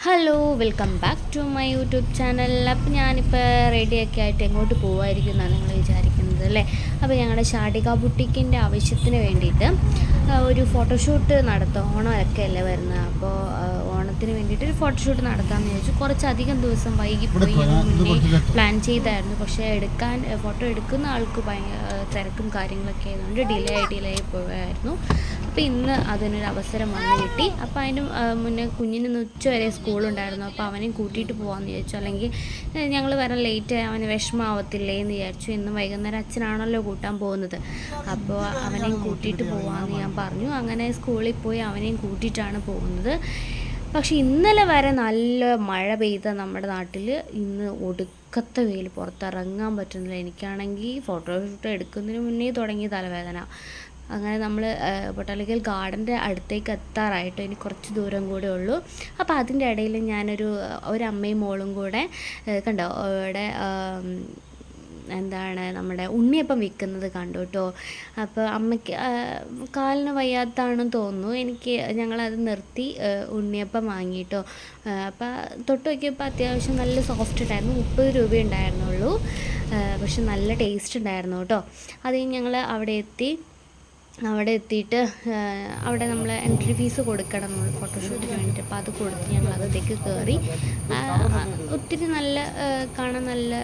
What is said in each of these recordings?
Hello welcome back to my YouTube channel അപ്പം ഞാനിപ്പോൾ റെഡിയൊക്കെ ആയിട്ട് എങ്ങോട്ട് പോകുമായിരിക്കും എന്നാണ് നിങ്ങൾ വിചാരിക്കുന്നത് അല്ലേ? അപ്പോൾ ഞങ്ങളുടെ ഷാഡിക ബുട്ടിക്കിന്റെ ആവശ്യത്തിന് വേണ്ടിയിട്ട് ഒരു ഫോട്ടോഷൂട്ട് നടത്തും ഓണമൊക്കെ അല്ലേ വരുന്നത്? അപ്പോൾ ഓണത്തിന് വേണ്ടിയിട്ട് ഒരു ഫോട്ടോഷൂട്ട് നടത്താമെന്ന് ചോദിച്ചു കുറച്ചധികം ദിവസം വൈകിപ്പോയി പോയി മുന്നേ പ്ലാൻ ചെയ്തായിരുന്നു. പക്ഷേ എടുക്കാൻ ഫോട്ടോ എടുക്കുന്ന ആൾക്ക് ഭയങ്കര തിരക്കും കാര്യങ്ങളൊക്കെ ആയതുകൊണ്ട് ഡിലേ ആയി ഡിലേ ആയി പോയായിരുന്നു അപ്പോൾ ഇന്ന് അതിനൊരു അവസരം വന്ന് കിട്ടി. അപ്പോൾ അതിന് മുന്നേ കുഞ്ഞിന് ഉച്ച വരെ സ്കൂളുണ്ടായിരുന്നു അപ്പോൾ അവനെയും കൂട്ടിയിട്ട് പോകാമെന്ന് വിചാരിച്ചു. അല്ലെങ്കിൽ ഞങ്ങൾ വരാൻ ലേറ്റ് ആയി. അവന് വിഷമാവത്തില്ലേ എന്ന് വിചാരിച്ചു. ഇന്ന് വൈകുന്നേരം അച്ഛനാണല്ലോ കൂട്ടാൻ പോകുന്നത്. അപ്പോൾ അവനെയും കൂട്ടിയിട്ട് പോകാമെന്ന് ഞാൻ പറഞ്ഞു. അങ്ങനെ സ്കൂളിൽ പോയി അവനെയും കൂട്ടിയിട്ടാണ് പോകുന്നത്. പക്ഷെ ഇന്നലെ വരെ നല്ല മഴ പെയ്ത നമ്മുടെ നാട്ടിൽ ഇന്ന് ഒടുക്കത്തെ വെയിൽ പുറത്തിറങ്ങാൻ പറ്റുന്നില്ല. എനിക്കാണെങ്കിൽ ഫോട്ടോഷൂട്ട് എടുക്കുന്നതിന് മുന്നേ തുടങ്ങി തലവേദന. അങ്ങനെ നമ്മൾ ബൊട്ടാണിക്കൽ ഗാർഡന്റെ അടുത്തേക്ക് എത്താറായിട്ട് ഇനി കുറച്ച് ദൂരം കൂടെ ഉള്ളൂ. അപ്പോൾ അതിന്റെ ഇടയിൽ ഞാനൊരു ഒരു അമ്മയും മോളും കൂടെ കണ്ടോ അവിടെ എന്താണ് നമ്മുടെ ഉണ്ണിയപ്പം വിൽക്കുന്നത് കണ്ടു കേട്ടോ അപ്പോൾ അമ്മയ്ക്ക് കാലിന് വയ്യാത്താണെന്ന് തോന്നുന്നു. എനിക്ക് ഞങ്ങളത് നിർത്തി ഉണ്ണിയപ്പം വാങ്ങിയിട്ടോ അപ്പോൾ തൊട്ട് നോക്കിയപ്പോൾ അത്യാവശ്യം നല്ല സോഫ്റ്റ് ഉണ്ടായിരുന്നു. മുപ്പത് രൂപ ഉണ്ടായിരുന്നുള്ളൂ. പക്ഷെ നല്ല ടേസ്റ്റ് ഉണ്ടായിരുന്നു കേട്ടോ അത് ഞങ്ങൾ അവിടെ എത്തി. അവിടെ എത്തിയിട്ട് അവിടെ നമ്മൾ എൻട്രി ഫീസ് കൊടുക്കണം നമ്മൾ ഫോട്ടോഷൂട്ടിന് വേണ്ടിയിട്ട്. അപ്പോൾ അത് കൊടുത്ത് ഞങ്ങൾ അതിലേക്ക് കയറി ഒത്തിരി നല്ല കാണാൻ നല്ല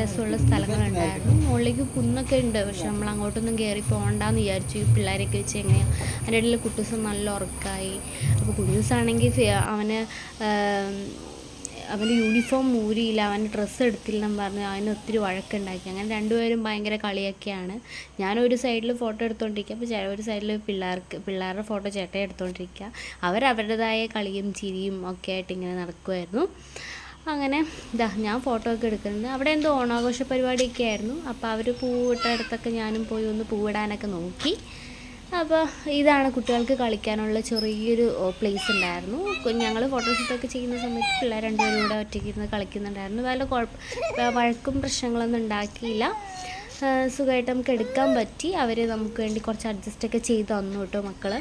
രസമുള്ള സ്ഥലങ്ങളുണ്ടായിരുന്നു. മുകളിലേക്ക് കുന്നൊക്കെ ഉണ്ട്. പക്ഷെ നമ്മൾ അങ്ങോട്ടൊന്നും കയറി പോകണ്ടെന്ന് വിചാരിച്ചു. ഈ പിള്ളേരൊക്കെ വെച്ച് എങ്ങനെയാണ് അതിന്റെ ഇടയിൽ കുട്ടൂസം നല്ല ഉറക്കായി. അപ്പോൾ കുട്ടൂസാണെങ്കിൽ അവന് അവന്റെ യൂണിഫോം മൂരിയില്ല അവന്റെ ഡ്രസ്സ് എടുത്തില്ല എന്ന് പറഞ്ഞ് അവന് ഒത്തിരി വഴക്കുണ്ടാക്കി. അങ്ങനെ രണ്ടുപേരും ഭയങ്കര കളിയൊക്കെയാണ്. ഞാനൊരു സൈഡിൽ ഫോട്ടോ എടുത്തുകൊണ്ടിരിക്കുക അപ്പോൾ ഒരു സൈഡിൽ പിള്ളേർക്ക് പിള്ളേരുടെ ഫോട്ടോ ചേട്ടൻ എടുത്തുകൊണ്ടിരിക്കുക അവരവരുടേതായ കളിയും ചിരിയും ഒക്കെ ആയിട്ട് ഇങ്ങനെ നടക്കുമായിരുന്നു അങ്ങനെ ഇതാ ഞാൻ ഫോട്ടോ ഒക്കെ എടുക്കുന്നുണ്ട് അവിടെ എന്തോ ഓണാഘോഷ പരിപാടിയൊക്കെ ആയിരുന്നു. അപ്പോൾ അവർ പൂവിട്ട അടുത്തൊക്കെ ഞാനും പോയി ഒന്ന് പൂവിടാനൊക്കെ നോക്കി. അപ്പോൾ ഇതാണ് കുട്ടികൾക്ക് കളിക്കാനുള്ള ചെറിയൊരു പ്ലേസ് ഉണ്ടായിരുന്നു. ഞങ്ങൾ ഫോട്ടോഷൂട്ടൊക്കെ ചെയ്യുന്ന സമയത്ത് പിള്ളേർ രണ്ടുപേരും കൂടെ ഒറ്റയ്ക്ക് ഇരുന്ന് കളിക്കുന്നുണ്ടായിരുന്നു. വല്ല കുഴപ്പ വഴക്കും പ്രശ്നങ്ങളൊന്നും ഉണ്ടാക്കിയില്ല. സുഖമായിട്ട് നമുക്ക് എടുക്കാൻ പറ്റി. അവർ നമുക്ക് വേണ്ടി കുറച്ച് അഡ്ജസ്റ്റൊക്കെ ചെയ്ത് തന്നു കേട്ടോ മക്കൾ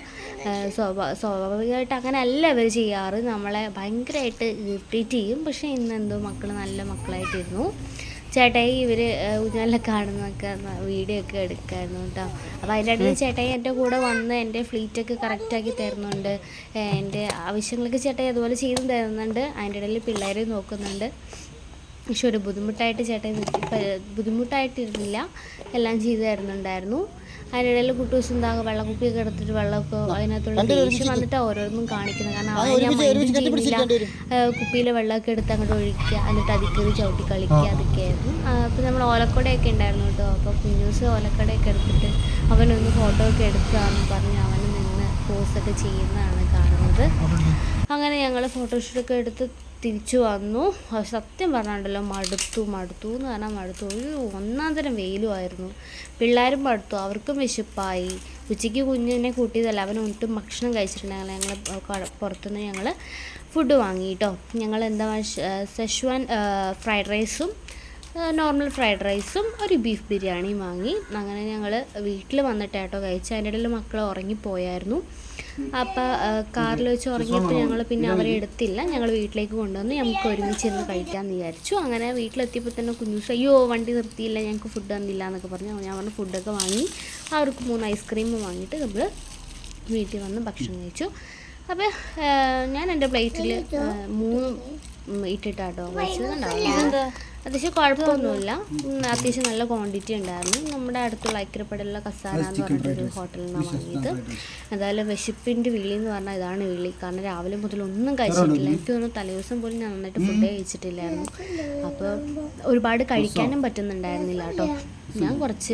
സ്വാഭാ സ്വാഭാവികമായിട്ട് അങ്ങനെ അല്ല അവർ ചെയ്യാറ്. നമ്മളെ ഭയങ്കരമായിട്ട് ഇറിറ്റേറ്റ് ചെയ്യും. പക്ഷേ ഇന്ന് എന്തോ മക്കൾ നല്ല മക്കളായിട്ടിരുന്നു. ചേട്ടായി ഇവർ ഊഞ്ഞാലിലൊക്കെ കാണുന്നൊക്കെ വീഡിയോ ഒക്കെ എടുക്കായിരുന്നു കേട്ടോ. അപ്പോൾ അതിന്റെ ഇടയിൽ ചേട്ടായി എന്റെ കൂടെ വന്ന് എന്റെ ഫ്ലീറ്റൊക്കെ കറക്റ്റാക്കി തരുന്നുണ്ട്. എന്റെ ആവശ്യങ്ങളൊക്കെ ചേട്ടായി അതുപോലെ ചെയ്തു തരുന്നുണ്ട്. അതിന്റെ ഇടയിൽ പിള്ളേരെ നോക്കുന്നുണ്ട്. പക്ഷെ ഒരു ബുദ്ധിമുട്ടായിട്ട് ചേട്ടായി ബുദ്ധിമുട്ടായിട്ടിരുന്നില്ല. എല്ലാം ചെയ്തു തരുന്നുണ്ടായിരുന്നു. അതിനിടയിൽ കുട്ടൂസും വെള്ളം കുപ്പിയൊക്കെ എടുത്തിട്ട് വെള്ളമൊക്കെ അതിനകത്തുള്ള ദേഷ്യം വന്നിട്ട് ഓരോന്നും കാണിക്കുന്നത്. കാരണം അവൻ ഞാൻ മൈൻഡ് ചെയ്യുന്നില്ല. കുപ്പിയിലെ വെള്ളമൊക്കെ എടുത്ത് അങ്ങോട്ട് ഒഴിക്കുക എന്നിട്ട് അതിൽ കയറി ചവിട്ടി കളിക്കുക അതൊക്കെയായിരുന്നു അപ്പോൾ നമ്മൾ ഓലക്കടയൊക്കെ ഉണ്ടായിരുന്നു കേട്ടോ. അപ്പോൾ കുഞ്ഞൂസ് ഓലക്കടയൊക്കെ എടുത്തിട്ട് അവനൊന്ന് ഫോട്ടോ ഒക്കെ എടുക്കുകയെന്ന് പറഞ്ഞ് അവൻ നിന്ന് പോസൊക്കെ ചെയ്യുന്നതാണ് കാണുന്നത്. അങ്ങനെ ഞങ്ങൾ ഫോട്ടോഷൂട്ടൊക്കെ എടുത്ത് തിരിച്ചു വന്നു. സത്യം പറഞ്ഞാണ്ടല്ലോ മടുത്തു മടുത്തു എന്ന് പറഞ്ഞാൽ മടുത്തു. ഒരു ഒന്നാം തരം വെയിലുമായിരുന്നു പിള്ളേരും മടുത്തു അവർക്കും വിശപ്പായി. ഉച്ചയ്ക്ക് കുഞ്ഞിനെ കൂട്ടിയതല്ല അവൻ ഒട്ടും ഭക്ഷണം കഴിച്ചിട്ടുണ്ടെങ്കിൽ ഞങ്ങൾ പുറത്തുനിന്ന് ഞങ്ങൾ ഫുഡ് വാങ്ങി കേട്ടോ ഞങ്ങൾ എന്താ സെഷ്വാൻ ഫ്രൈഡ് റൈസും നോർമൽ ഫ്രൈഡ് റൈസും ഒരു ബീഫ് ബിരിയാണിയും വാങ്ങി. അങ്ങനെ ഞങ്ങൾ വീട്ടിൽ വന്നിട്ട് കേട്ടോ കഴിച്ച്. അതിന്റെ ഇടയിൽ മക്കൾ ഉറങ്ങിപ്പോയായിരുന്നു. അപ്പോൾ കാറിൽ വെച്ച് ഉറങ്ങിയപ്പോൾ ഞങ്ങൾ പിന്നെ അവരെ എടുത്തില്ല. ഞങ്ങൾ വീട്ടിലേക്ക് കൊണ്ടുവന്ന് നമുക്ക് ഒരുമിച്ച് ഇരുന്ന് കഴിക്കാമെന്ന് വിചാരിച്ചു. അങ്ങനെ വീട്ടിലെത്തിയപ്പോൾ തന്നെ കുഞ്ഞൂസ് അയ്യോ വണ്ടി നിർത്തിയില്ല ഞങ്ങൾക്ക് ഫുഡ് തന്നില്ല എന്നൊക്കെ പറഞ്ഞു. ഞാൻ പറഞ്ഞു ഫുഡൊക്കെ വാങ്ങി. അവർക്ക് മൂന്ന് ഐസ്ക്രീം വാങ്ങിയിട്ട് നമ്മൾ വീട്ടിൽ വന്ന് ഭക്ഷണം കഴിച്ചു. അപ്പോൾ ഞാൻ എന്റെ പ്ലേറ്റിൽ മൂന്ന് ഇട്ടിട്ടാട്ടോ കഴിച്ചതുണ്ടാവില്ല അത്യാവശ്യം കുഴപ്പമൊന്നുമില്ല. അത്യാവശ്യം നല്ല ക്വാണ്ടിറ്റി ഉണ്ടായിരുന്നു. നമ്മുടെ അടുത്തുള്ള ഐക്യപ്പെടലുള്ള കസാന എന്ന് പറഞ്ഞിട്ടൊരു ഹോട്ടലിൽ നിന്നാണ് വാങ്ങിയത്. എന്തായാലും വിശപ്പിന്റെ വിളി എന്ന് പറഞ്ഞാൽ ഇതാണ് വിളി. കാരണം രാവിലെ മുതൽ ഒന്നും കഴിച്ചിട്ടില്ല. എനിക്ക് തോന്നുന്നു തലേദിവസം പോലും ഞാൻ നന്നായിട്ട് ഫുഡ് കഴിച്ചിട്ടില്ലായിരുന്നു. അപ്പോൾ ഒരുപാട് കഴിക്കാനും പറ്റുന്നുണ്ടായിരുന്നില്ല കേട്ടോ. ഞാൻ കുറച്ച്